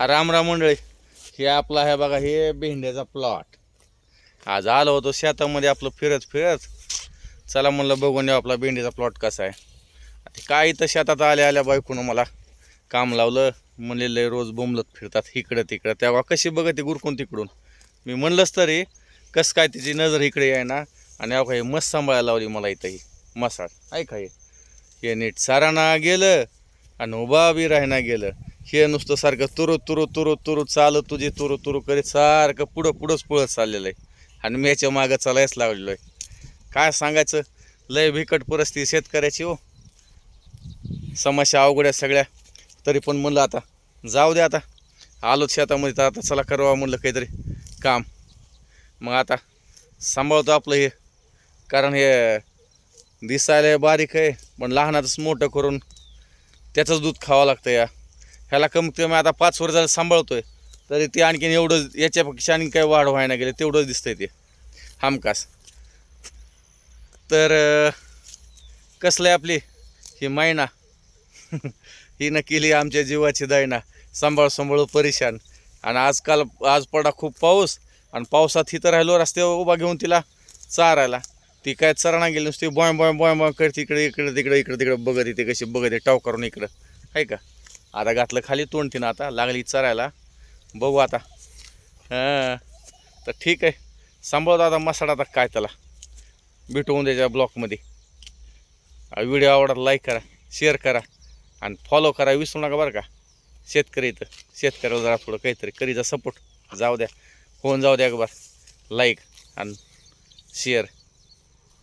राम राम मंडळी. हे आपला आहे बघा हे भेंड्याचा प्लॉट आज आलो होतो शेतामध्ये आपलं फिरत फिरत. चला म्हणलं बघून येऊ आपला भेंडीचा प्लॉट कसा आहे. आता काय इथं शेतात आल्या आल्या बायकून मला काम लावलं. म्हणले लय रोज बोंबलत फिरतात इकडं तिकडं. तेव्हा कशी बघते गुरकून तिकडून. मी म्हणलंच तरी कसं काय तिची नजर इकडे आहे ना आणि अवघा हे मस्त सांभाळायला लावली मला इथं ही ऐका हे. हे नीट साराना गेलं आणि उभा बी राहना गेलं. हे नुसतं सारखं तुरु तुरु तुरु तुरु चालत तुझी तुरु तुरु करीत सारखं पुढं पुढंच पळत चाललेलं आहे. आणि मी याच्या मागं चालायच लागलेलो आहे. काय सांगायचं? लय बिकट परिस्थिती शेतकऱ्याची हो. समस्या अवघड आहे सगळ्या. तरी पण म्हणलं आता जाऊ दे आता. आलोच शेतामध्ये तर आता चला करावा म्हणलं काहीतरी काम. मग आता सांभाळतो आपलं हे. कारण हे दिसायला बारीक आहे पण लहानातच मोठं करून त्याचंच दूध खावं लागतं या. ह्याला कमीत कमी आता पाच वर्ष झालं सांभाळतोय. तरी ते आणखीन एवढं याच्यापेक्षा आणखी काही वाढ व्हायला गेलं तेवढंच दिसतंय ते. हमखास. तर कसलं आहे आपली? ही मैना. हिनं केली आमच्या जीवाची दैना. सांभाळ सांभाळू परेशान. आणि आजकाल आज पडा खूप पाऊस. आणि पावसात ही तर राहिलो रस्त्यावर उभा घेऊन तिला चारायला. ती काय चरणा गेली नुसती बॉय बॉय बॉय बॉय करते इकडे इकडे तिकडे इकडे तिकडे बघत येते कशी बघत आहे टाव करून इकडं. आहे का? आता घातलं खाली तोंड तिनं आता लागली चरायला. बघू आता. हां. तर ठीक आहे. सांभाळतो आता मसाला आता काय त्याला. भेटवून द्यायच्या ब्लॉकमध्ये. व्हिडिओ आवडला लाईक करा शेअर करा आणि फॉलो करा. विसरू नका बरं का. शेतकरी इथं. शेतकऱ्याला जरा थोडं काहीतरी करीचा सपोर्ट जाऊ द्या. होऊन जाऊ द्या एक लाईक आणि शेअर